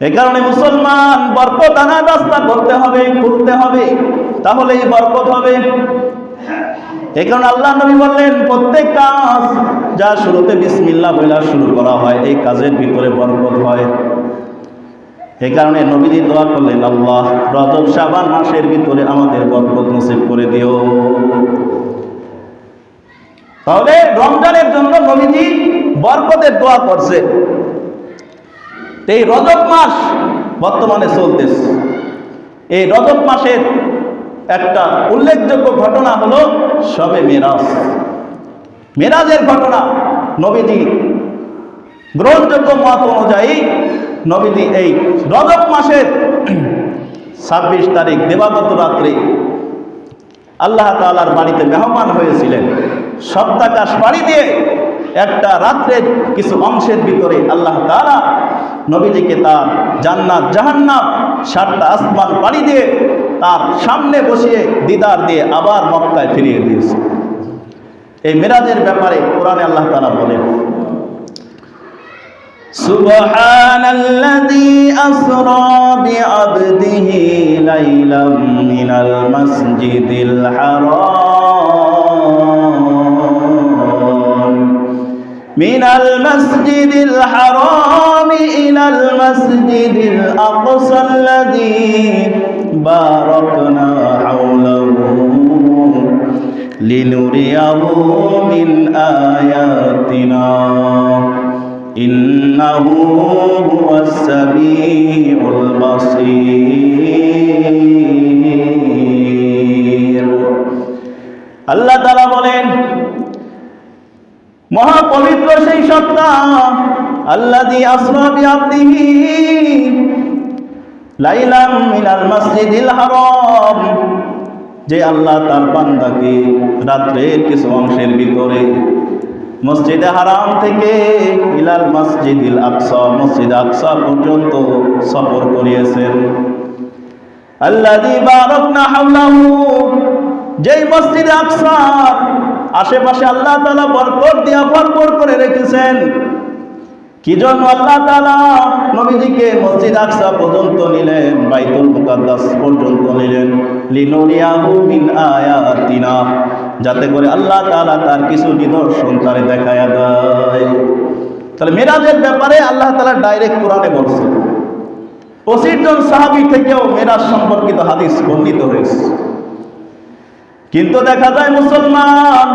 এ কারণে মুসলমান বরকত আনার রাস্তা করতে হবে, খুলতে হবে, তাহলেই বরকত হবে। এই কারণে আল্লাহ নবী বললেন, প্রত্যেক কাজ যা শুরুতে বিসমিল্লাহ বইলা শুরু করা হয়, এই কাজের ভিতরে বরকত হয়। এই কারণে নবীজি দোয়া করলেন, আল্লাহ রজব শাবান মাসের ভিতরে আমাদের বরকত নসিব করে দিও। তাহলে রমজানের জন্য নবীজি বরকতের দোয়া করছে এই রজব মাস বর্তমানে চলতেছে। এই রজব মাসের একটা উল্লেখযোগ্য ঘটনা হলো সবে মেরাজ। মেরাজের ঘটনা নবীজি গ্রহণযোগ্য মত অনুযায়ী নবীজি এই রজব মাসের ছাব্বিশ তারিখ দেবাগত রাত্রে আল্লাহ তালার বাড়িতে মেহমান হয়েছিলেন। সপ্তাকাশ পাড়ি দিয়ে একটা রাত্রের কিছু অংশের ভিতরে আল্লাহ তালা নবীজিকে তার জান্নাত জাহান্নাম সাতটা আসমান পাড়ি দিয়ে তার সামনে বসিয়ে দিদার দিয়ে আবার মক্কায় ফিরিয়ে দিয়েছে এই মেরাজের ব্যাপারে কোরআনে আল্লাহ তালা বলেন سبحان الذي أسرى بعبده ليلا من المسجد الحرام من المسجد الحرام إلى المسجد الأقصى الذي باركنا حوله لنريه من آياتنا إنه هو السميع البصير আল্লাহ তালা বলেন মহাপবিত্র সেই সত্তা আল্লাহ দি আসরাবি আব্দিহি লাইলাম মিনাল মসজিদিল হারাম, যে আল্লাহ তার বান্দাকে রাত্রের কিছু অংশের ভিতরে মসজিদে হারাম থেকে ইলাল মসজিদিল আকসা, মসজিদ আকসা পর্যন্ত সফর করিয়েছেন। আল্লাযী বারাকনা হাওলাহু, যেই মসজিদ আকসার আশেপাশে আল্লাহ তাআলা বরকত দিয়া ভরপুর করে রেখেছেন। কি জন্য আল্লাহ তালা নবীজিকে মসজিদ আকসা পর্যন্ত নিলেন, বাইতুল মুকাদ্দাস পর্যন্ত নিলেন, লিনুরিয়াহু মিন আয়াতিনা, যাতে করে আল্লাহ তালা তার কিছু নিদর্শন তারে দেখায়া দেয়। তাহলে মেরাজের ব্যাপারে আল্লাহ তালা ডাইরেক্ট কোরআনে বলছে পঁচিশ জন সাহাবি থেকেও মেরাজ সম্পর্কিত হাদিস বর্ণিত হয়েছে। কিন্তু দেখা যায় মুসলমান,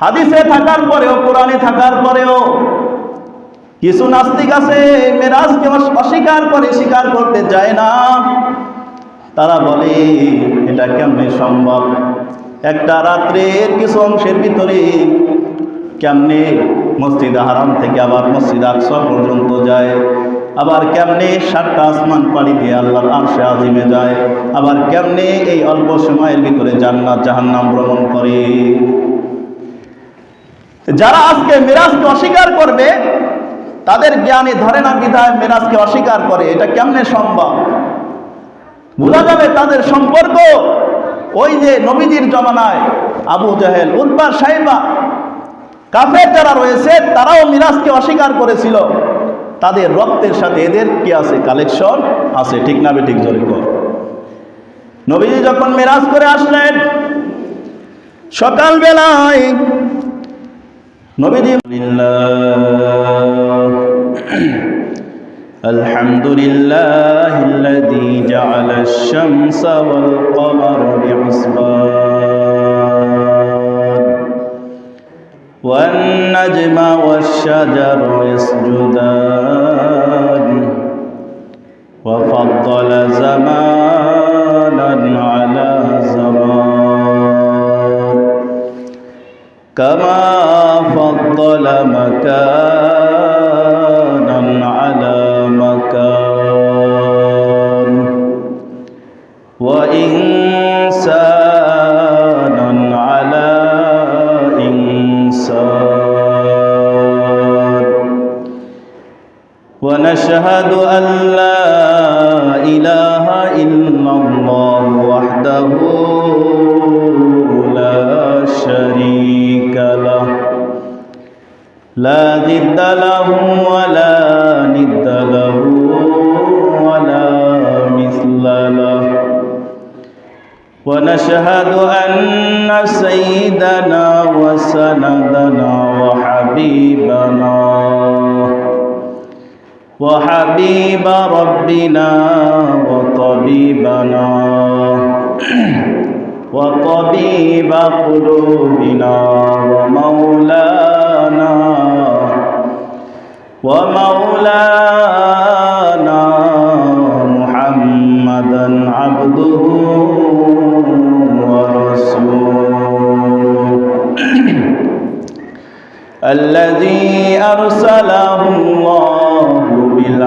হাদিসে থাকার পরেও, কোরআনে থাকার পরেও কিছু নাস্তিক আছে, মেরাজকে অস্বীকার করে, স্বীকার করতে চায় না। তারা বলে, এটা কেমনে সম্ভব? একটা রাত্রের কিছু অংশের ভিতরে কেমনে মসজিদ হারাম থেকে আবার মসজিদ আকসা পর্যন্ত যায়? আবার কেমনে সাতটা আসমান পাড়ি দিয়ে আল্লাহর আরশে আজিমে যায়? আবার কেমনে এই অল্প সময়ের ভিতরে জান্নাত, জাহান্নাম ভ্রমণ করে? যারা আজকে মিরাজকে অস্বীকার করবে, তাদের জ্ঞানে ধরে না বিধায় মেরাজকে অস্বীকার করে। এটা কেমনে সম্ভব? বোঝা যাবে তাদের সম্পর্ক ওই যে নবীজির জমানায়, আবু জাহেল উদ্বা সাহেবা কাফের যারা রয়েছে তারাও মিরাজকে অস্বীকার করেছিল তাদের রক্তের সাথে এদের কি আছে কালেকশন আছে ঠিক না ঠিক জোরে কর নবীজি যখন মেরাজ করে আসলেন সকালবেলায় নবীজি الحمد لله الذي جعل الشمس والقمر بحسبان والنجم والشجر يسجدان وفضل زمانا على زمان كما فضل مكانا وطبيبنا وطبيب قلوبنا ومولانا ومولانا محمدا عبده ورسوله الذي أرسله الله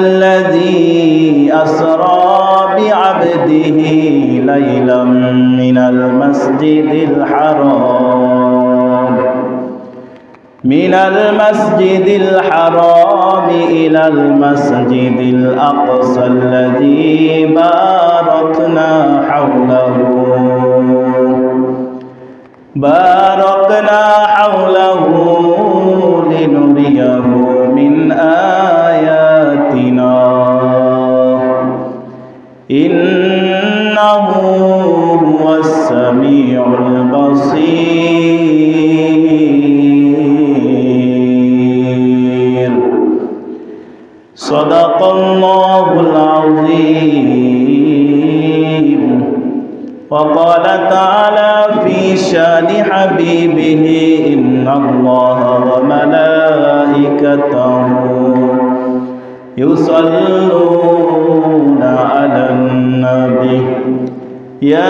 الذي أسرى بعبده ليلا من المسجد الحرام. من المسجد الحرام إلى المسجد الأقصى الذي باركنا حوله. باركنا حوله لنريه. وقال تعالى في شان حبيبه إن الله وملائكته يصلون على النبي. يا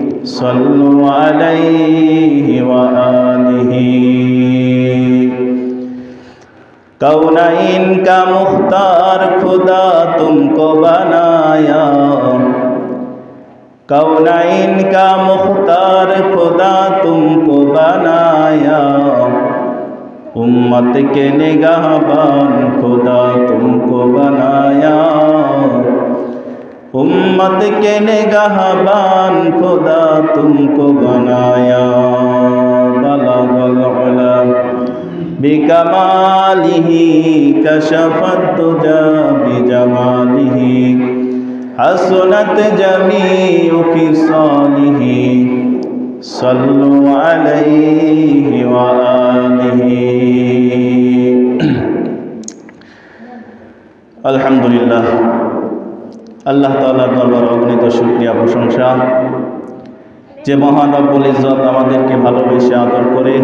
صلوا عليه وآله कौनैन का मुख्तार खुदा तुमको बनाया कौनैन का मुख्तार खुदा तुमको बनाया उम्मत के निगाहबान खुदा तुमको बनाया उम्मत के निगहबान खुदा तुमको बनाया बिकमालिही कशफत तुजा बिजमालिही हसनत जमी उफिसालिही सल्लु अलैहि व আলহামদুলিল্লাহ আল্লাহ তাআলার দরবার অগণিত শুকরিয়া, প্রশংসা। যে মহান রব্বুল ইজ্জত আমাদেরকে ভালোবেসে আদর করে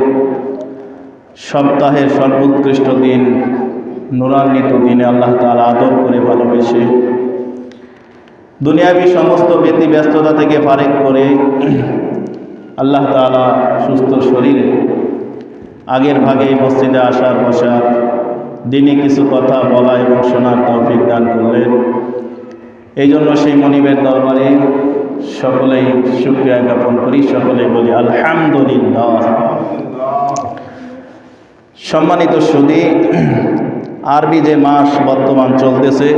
সপ্তাহের সর্বোৎকৃষ্ট দিন, নুরান্বিত দিনে আল্লাহ তাআলা আদর করে ভালোবেসে দুনিয়াবি সমস্ত ব্যতি ব্যস্ততা থেকে ফারেক করে আল্লাহ তাআলা সুস্থ শরীরে আগের ভাগে মসজিদে আসার বসার দিনে কিছু কথা বলা এবং শোনার তৌফিক দান করলেন। এই জন্য সেই মনিবের দরবারে সকলেই শুক্রিয়া জ্ঞাপন করি, সকলেই বলি আলহামদুলিল্লাহ। সম্মানিত সুদী, আরবি যে মাস বর্তমান চলতেছে,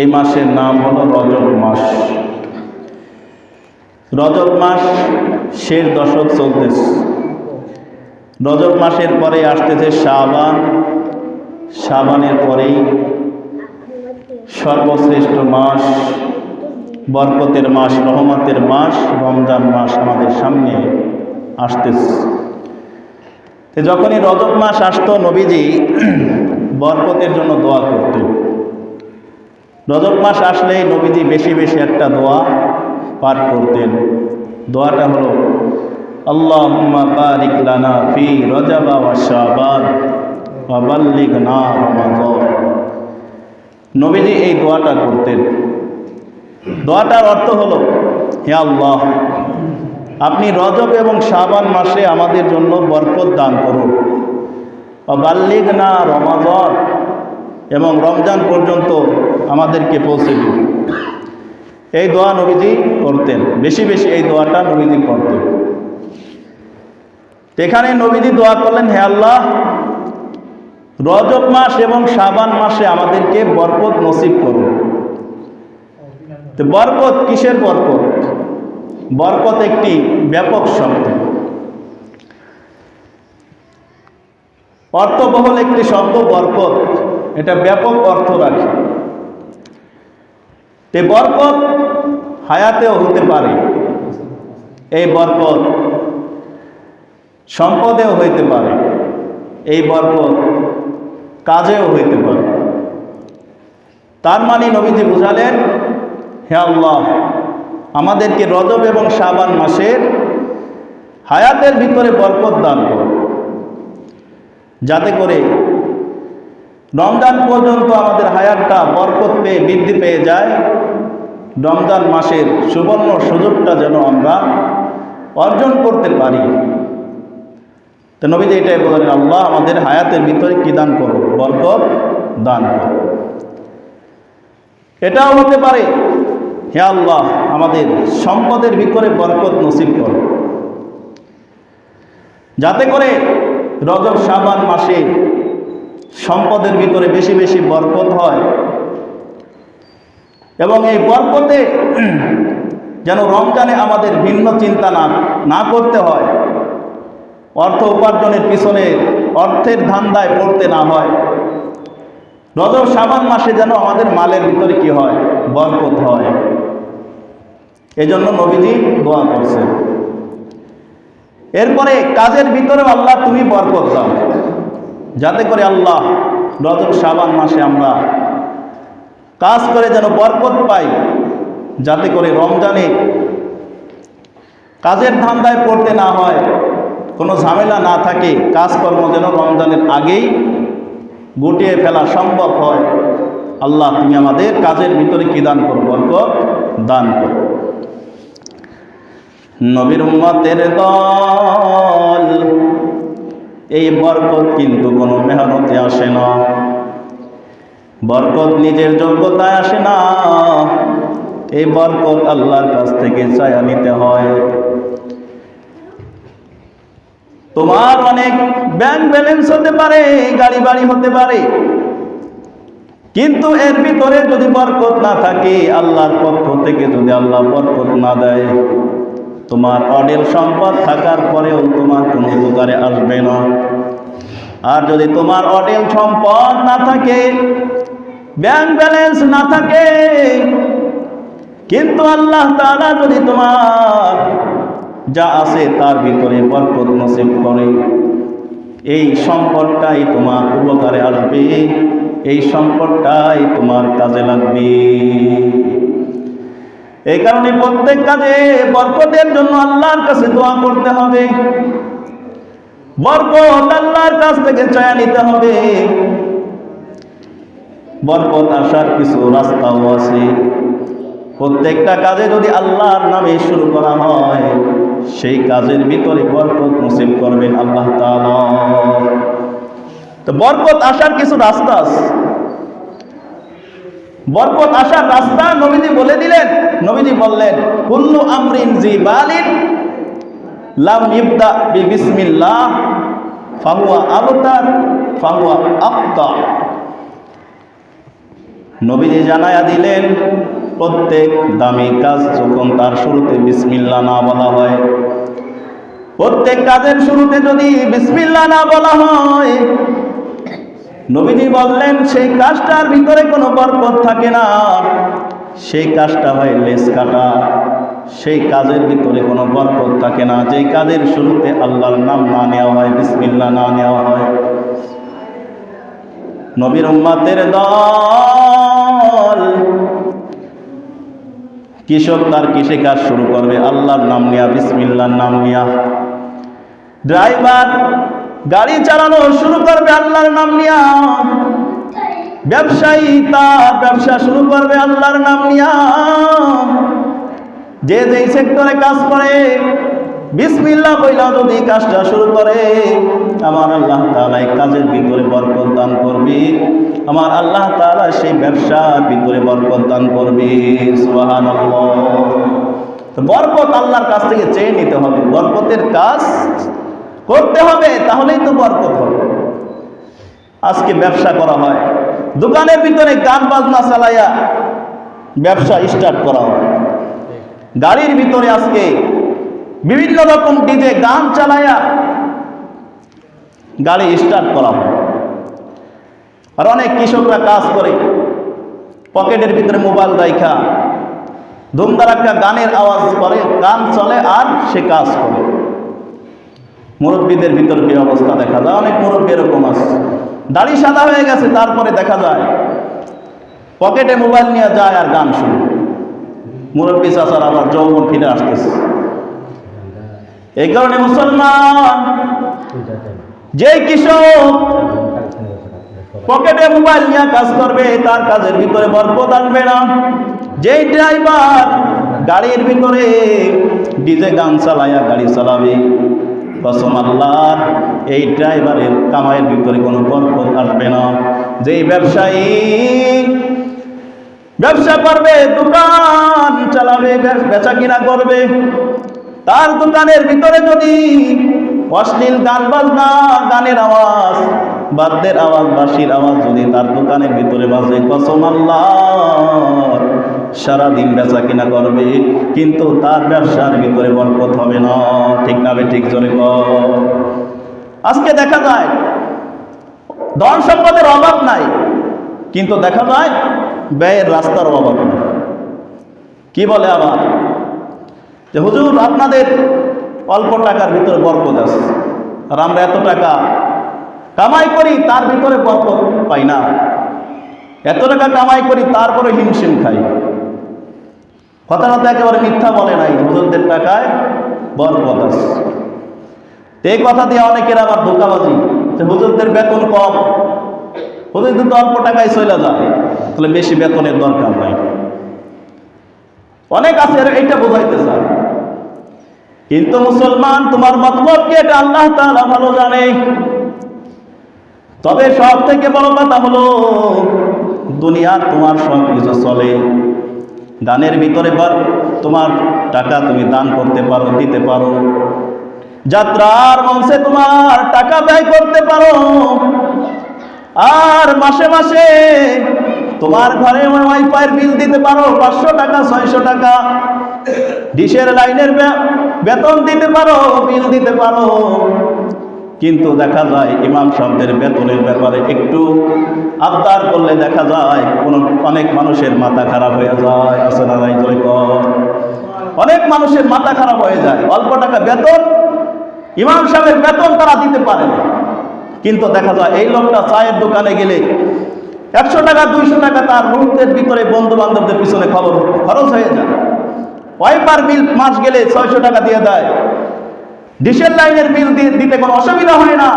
এই মাসের নাম হলো রজব মাস। রজব মাস শেষ দশক চলতেছে। রজব মাসের পরে আসতেছে শাবান। শাবানের পরেই সর্বশ্রেষ্ঠ মাস, বরকতের মাস, রহমতের মাস, রমজান মাস আমাদের সামনে আসতেছে। যখনই রজব মাস আসতো, নবীজি বরকতের জন্য দোয়া করতেন। রজব মাস আসলেই নবীজি বেশি বেশি একটা দোয়া পাঠ করতেন। দোয়াটা হলো আল্লাহ লানা ফি রজাবা ওয়া শাবান ওয়া বাল্লিগনা রমাদান। নবীজি এই দোয়াটা করতেন। দোয়াটার অর্থ হলো, হে আল্লাহ, আপনি রজব এবং শাবান মাসে আমাদের জন্য বরকত দান করুন। বাল্লিগ না রমাজন এবং রমজান পর্যন্ত আমাদেরকে পৌঁছে দিন। এই দোয়া নবীজি করতেন, বেশি বেশি এই দোয়াটা নবীজি করতেন। এখানে নবীজি দোয়া করলেন, হে আল্লাহ রজব মাস এবং শাবান মাসে আমাদেরকে বরকত নসিব করুন। তো বরকত কিসের বরকত? বরকত একটি ব্যাপক শব্দ। অর্থবহল একটি শব্দ বরকত। এটা ব্যাপক অর্থ রাখে। তে বরকত হায়াতেও হতে পারে। এই বরকত সম্পদেও হইতে পারে। এই বরকত কাজেও হইতে পারে। তার মানে নবীজি বুঝালেন, হে আল্লাহ, আমাদেরকে রজব এবং শাবান মাসের হায়াতের ভিতরে বরকত দান করো। যাতে করে রমজান পর্যন্ত আমাদের হায়াতটা বরকত পেয়ে, বৃদ্ধি পেয়ে যায়। রমজান মাসের সুবর্ণ সুযোগটা যেন আমরা অর্জন করতে পারি। তো নবীজি এটাই বলেন, আল্লাহ আমাদের হায়াতের ভিতরে কি দান করো? বরকত দান করো। এটাও হতে পারে, হে আল্লাহ, আমাদের সম্পদের ভিতরে বরকত নসিব করো। যাতে করে রজব সাবান মাসে সম্পদের ভিতরে বেশি বেশি বরকত হয় এবং এই বরকতে যেন রমজানে আমাদের ভিন্ন চিন্তা না না করতে হয়। অর্থ উপার্জনের পিছনে অর্থের ধান্দায় পড়তে না হয়। রজব সাবান মাসে যেন আমাদের মালের ভিতরে কি হয়? বরকত হয়। এজন্য নবীজি দোয়া করছেন। এরপরে কাজের ভিতরেও আল্লাহ তুমি বরকত দাও। যাতে করে আল্লাহ রজব সাবান মাসে আমরা কাজ করে যেন বরকত পাই। যাতে করে রমজানে কাজের ধান্দায় পড়তে না হয়। কোনো ঝামেলা না থাকে, কাজকর্ম যেন রমজানের আগেই গুটিয়ে ফেলা সম্ভব হয়। আল্লাহ, তুমি আমাদের কাজের ভিতরে কি দান করো? বরকত দান করো। নবীর উম্মতের দল, এই বরকত কিন্তু কোনো মেহনতে আসে না। বরকত নিজের যোগ্যতায় আসে না। এই বরকত আল্লাহর কাছ থেকে চায়া নিতে হয়। তোমার অনেক ব্যাংক ব্যালেন্স হতে পারে, গাড়ি বাড়ি হতে পারে। কিন্তু এর ভিতরে যদি বরকত না থাকে, আল্লাহর পক্ষ থেকে যদি আল্লাহ বরকত না দেয়, তোমার অডেল সম্পদ থাকার পরেও তোমার কোনো উপকারে আসবে না। আর যদি তোমার অডেল সম্পদ না থাকে ব্যাংক ব্যালেন্স না থাকে, কিন্তু আল্লাহ তাআলা যদি তোমার যা আছে তার ভিতরে বরকত নসিব করে। এই সম্পদটাই তোমার উপকারে আসবে। এই সম্পদটাই তোমার কাজে লাগবে। এই কারণে প্রত্যেক কাজে বরকতের জন্য আল্লাহর কাছে দোয়া করতে হবে। বরকত আল্লাহর কাছ থেকে চায়া নিতে হবে। বরকত আসার কিছু রাস্তাও আছে। প্রত্যেকটা কাজে যদি আল্লাহর নামে শুরু করা হয় সেই কাজের ভিতরে বরকত নসিব করবেন আল্লাহ তো বরকত আসার কিছু রাস্তা আছে। বরকত আসার রাস্তা নবীজি বলে দিলেন, নবীজি বললেন, কুল্লু আমরিন জি বালিন লাম ইবদা বি বিসমিল্লাহ ফাহুয়া আবতার, ফাহুয়া আক্তা নবীজি জানায়া দিলেন প্রত্যেক দামি কাজ যখন তার শুরুতে বিসমিল্লা না বলা হয়, প্রত্যেক কাজের শুরুতে যদি বিসমিল্লা না বলা হয়, নবীজি বললেন, সেই কাজটার ভিতরে কোনো বরকত থাকে না। সেই কাজটা হয় লেস কাটা, সেই কাজের ভিতরে কোনো বরকত থাকে না। যেই কাজের শুরুতে আল্লাহর নাম না নেওয়া হয়, বিসমিল্লা না নেওয়া হয়, নবীর উম্মাতের দল কৃষক তার কৃষি কাজ শুরু করবে। আল্লাহর নাম নিয়া, বিসমিল্লার নাম নিয়া। ড্রাইভার গাড়ি চালানো শুরু করবে আল্লাহর নাম নিয়া। ব্যবসায়ী তার ব্যবসা শুরু করবে আল্লাহর নাম নিয়া। যে যেই সেক্টরে কাজ করে বিসমিল্লা বইলা যদি কাজটা শুরু করে, আমার আল্লাহ তাআলা এই কাজের ভিতরে বরকত দান করবে। আমার আল্লাহ তাআলা সেই ব্যবসার ভিতরে বরকত দান করবে। সুবহানাল্লাহ। বরকত আল্লাহর কাছ থেকে চেয়ে নিতে হবে। বরকতের কাজ করতে হবে, তাহলেই তো বরকত হবে। আজকে ব্যবসা করা হয়, দোকানের ভিতরে গান বাজনা চালাইয়া ব্যবসা স্টার্ট করা হয়। গাড়ির ভিতরে আজকে বিভিন্ন রকম ডিজে গান চালাইয়া গাড়ি স্টার্ট করা হয়। আর অনেক কৃষকরা কাজ করে। পকেটের ভিতরে মোবাইল রাইখা ধুমধারাক্কা গানের আওয়াজ করে, গান চলে আর সে কাজ করে। মুরব্বীদের ভিতর কি অবস্থা দেখা যায়? অনেক মুরব্বী এরকম আছে। দাড়ি সাদা হয়ে গেছে, তারপরে দেখা যায় পকেটে মোবাইল নিয়ে যায় আর গান শুনে। মুরব্বী চাচার আবার যৌবন ফিরে আসতেছে। এই কারণে মুসলমান যে কৃষক পকেটে মোবাইল নিয়ে কাজ করবে, তার কাজের ভিতরে বরকত আসবে না। যেই ড্রাইভার গাড়ির ভিতরে ডিজে গান চালাইয়া গাড়ি চালাবে এই ড্রাইভারের কামাইয়ের ভিতরে কোনো বরকত আসবে না। যেই ব্যবসায়ী ব্যবসা করবে, দোকান চালাবে, বেচা কিনা করবে তার দোকানের ভিতরে যদি অশ্লীল গান বাজনা, গানের আওয়াজ, বাদ্যের আওয়াজ, বাঁশির আওয়াজ যদি তার দোকানের ভিতরে বাজে, কসম আল্লাহ, সারাদিন বেচা কিনা করবে, কিন্তু তার ব্যবসার ভিতরে বরকত হবে না। ঠিক না ঠিক জোরে। আজকে দেখা যায়, ধন সম্পদের অভাব নাই, কিন্তু দেখা যায়, ব্যয়ের রাস্তার অভাব নেই। কি বলে আবার? যে, হুজুর, আপনাদের অল্প টাকার ভিতরে বরকত আছে। আর আমরা এত টাকা কামাই করি, তার ভিতরে বরকত পাই না। এত টাকা কামাই করি, তারপরে হিমশিম খাই। কথাটা তো একেবারে মিথ্যা বলে নাই, হুজুরদের টাকায় বরকত আছে। এই কথা দিয়ে অনেকের আবার ধোকাবাজি। যে, হুজুরদের বেতন কম হুজুর কিন্তু অল্প টাকায় চলে যায়। তাহলে বেশি বেতনের দরকার নাই। অনেক আছে এইটা বোঝাইতে চায়। কিন্তু মুসলমান, তোমার মতলব কি? এটা আল্লাহ তাআলা ভালো জানে। তবে সব থেকে বড় কথা হলো, দুনিয়ার তোমার সব কিছু চলে। দানের ভিতরে তোমার টাকা তুমি দান করতে পারো, দিতে পারো। যাত্রার মঞ্চে তোমার টাকা ব্যয় করতে পারো। আর মাসে মাসে তোমার ঘরে ওয়াইফাইয়ের বিল দিতে পারো, পাঁচশো টাকা, ছয়শো টাকা। ডিশের লাইনের বেতন দিতে পারো বিল দিতে পারো। কিন্তু দেখা যায়, ইমাম সাহেবদের বেতনের ব্যাপারে একটু আবদার করলে দেখা যায়, কোনো, অনেক মানুষের মাথা খারাপ হয়ে যায়। আসে না নাই জয়। অনেক মানুষের মাথা খারাপ হয়ে যায়। অল্প টাকা বেতন, ইমাম সাহেবের বেতন তারা দিতে পারে কিন্তু দেখা যায়, এই লোকটা চায়ের দোকানে গেলে একশো টাকা, দুইশো টাকা তার মুহূর্তের ভিতরে বন্ধু বান্ধবদের পিছনে খবর খরচ হয়ে যায়। ওয়াইপার বিল মাস গেলে ছয়শো টাকা দিয়ে দেয়। ডিসেল লাইনের বিল দিতে কোনো অসুবিধা হয় না,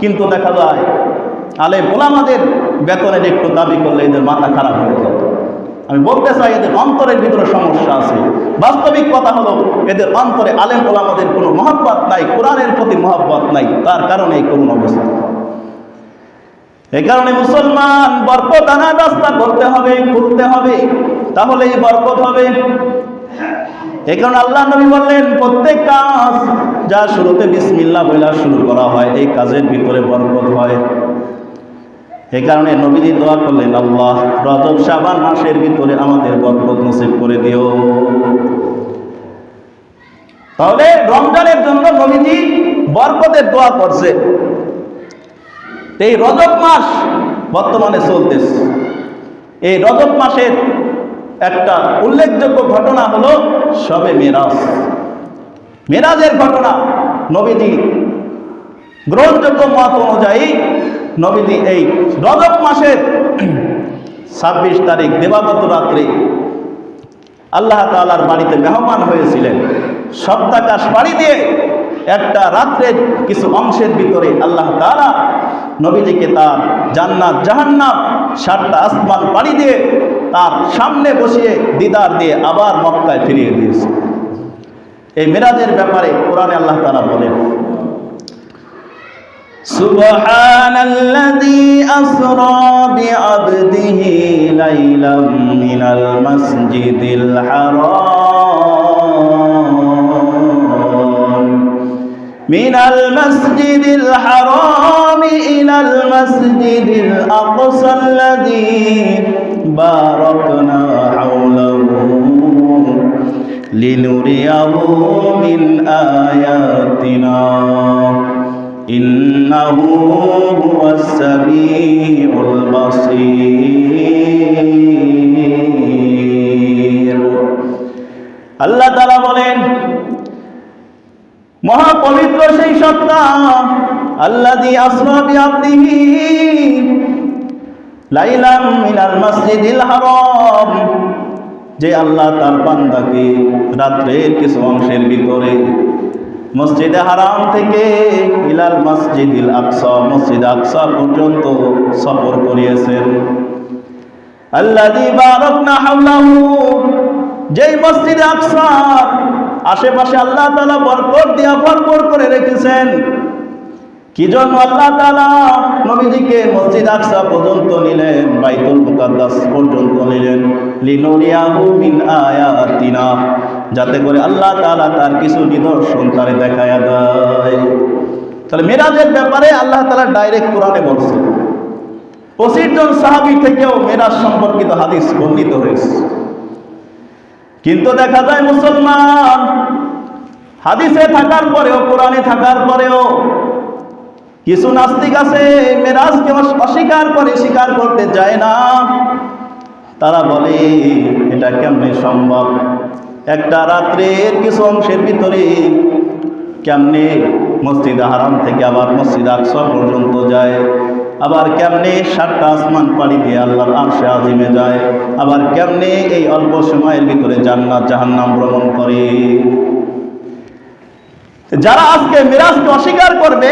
কিন্তু দেখা যায় আলে ওলামাদের বেতনের একটু দাবি করলে এদের মাথা খারাপ হয়ে যায়। আমি বলতে চাই, এদের অন্তরের ভিতরে সমস্যা আছে। বাস্তবিক কথা হলো, এদের অন্তরে আলেম ওলামাদের কোনো মহাব্বত নাই, কোরআনের প্রতি মহাব্বত নাই, তার কারণে এই করুণ অবস্থা। এই কারণে মুসলমান বরকত আনার রাস্তা করতে হবে করতে হবে তাহলে এই বরকত হবে। এই কারণে আল্লাহ নবী বললেন, প্রত্যেক কাজ যা শুরুতে বিসমিল্লাহ বইলা শুরু করা হয়, এই কাজের ভিতরে বরকত হয়। এই কারণে নবীজি দোয়া করলেন, আল্লাহ রজব শাবান মাসের ভিতরে আমাদের বরকত নসিব করে দিও। তাহলে রমজানের জন্য নবীজি বরকতের দোয়া করছে। এই রজব মাস বর্তমানে চলতেছে। এই রজব মাসের একটা উল্লেখযোগ্য ঘটনা হলো সবে মেরাজ। মেরাজের ঘটনা নবীজি গ্রহণযোগ্য মত অনুযায়ী নবীজি এই রজব মাসের ছাব্বিশ তারিখ দেবাগত রাত্রে আল্লাহ তালার বাড়িতে মেহমান হয়েছিলেন। সপ্তাকাশ বাড়ি দিয়ে একটা রাত্রের কিছু অংশের ভিতরে আল্লাহ তালা নবীজিকে তার জান্নাত জাহান্নাম সাতটা আসমান পাড়ি দিয়ে তার সামনে বসিয়ে দিদার দিয়ে আবার মক্কায় ফিরিয়ে দিয়েছে এই মেরাজের ব্যাপারে কোরআনে আল্লাহ তালা বলেন سبحان الذي أسرى بعبده ليلا من المسجد الحرام من المسجد الحرام إلى المسجد الأقصى الذي باركنا حوله لنريه من آياتنا إنه هو السميع البصير আল্লাহ তালা বলেন মহাপবিত্র সেই সত্তা আল্লাহ দি আসরাবি লাইলাম মিনাল মসজিদিল হারাম, যে আল্লাহ তার বান্দাকে রাত্রের কিছু অংশের ভিতরে মসজিদে হারাম থেকে ইলাল মসজিদিল আকসা, মসজিদ আকসা পর্যন্ত সফর করিয়েছেন। আল্লাযী বারাকনা হাওলাহু, যেই মসজিদে আকসা আশেপাশে আল্লাহ তাআলা বরকত দিয়া ভরপুর করে রেখেছেন। কি জন্য আল্লাহ তাআলা নবীজিকে মসজিদ আকসা পর্যন্ত নিলেন, বাইতুল মুকাদ্দাস পর্যন্ত নিলেন, লিনুরিয়াহু মিন আয়াতিনা, যাতে করে আল্লাহ তালা তার কিছু নিদর্শন তারে দেখায়া দেয়। তাহলে মেরাজের ব্যাপারে আল্লাহ তালা ডাইরেক্ট কোরআনে বলছে। পঁচিশ জন সাহাবী থেকেও মেরাজ সম্পর্কিত হাদিস বর্ণিত হয়েছে। কিন্তু দেখা যায় মুসলমান হাদিসে থাকার পরেও, কোরআনে থাকার পরেও কিছু নাস্তিক আছে, মেরাজকে অস্বীকার করে, স্বীকার করতে চায় না। তারা বলে, এটা কেমনে সম্ভব? একটা রাত্রের কিছু অংশের ভিতরে কেমনে মসজিদ হারাম থেকে আবার মসজিদ আকসা পর্যন্ত যায়? আবার কেমনে সাতটা আসমান পাড়ি দিয়ে আল্লাহর আরশে আজিমে যায়? আবার কেমনে এই অল্প সময়ের ভিতরে জান্নাত, জাহান্নাম ভ্রমণ করে? যারা আজকে মিরাজকে অস্বীকার করবে,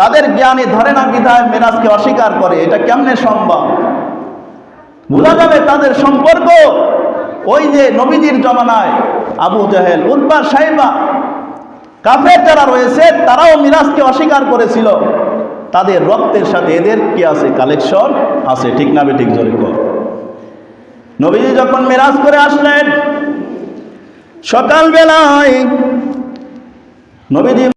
তাদের জ্ঞানে ধরে না বিধায় মেরাজকে অস্বীকার করে? এটা কেমনে সম্ভব? বোঝা যাবে তাদের সম্পর্ক ওই যে নবীজির জমানায় আবু জাহেল উদ্বার সাহেবা কাফের যারা রয়েছে, তারাও মিরাজকে অস্বীকার করেছিল। তাদের রক্তের সাথে এদের কি আছে? কালেকশন আছে। ঠিক না বেঠিক জোরে কর। নবীজি যখন মেরাজ করে আসলেন, সকালবেলায় নবীজি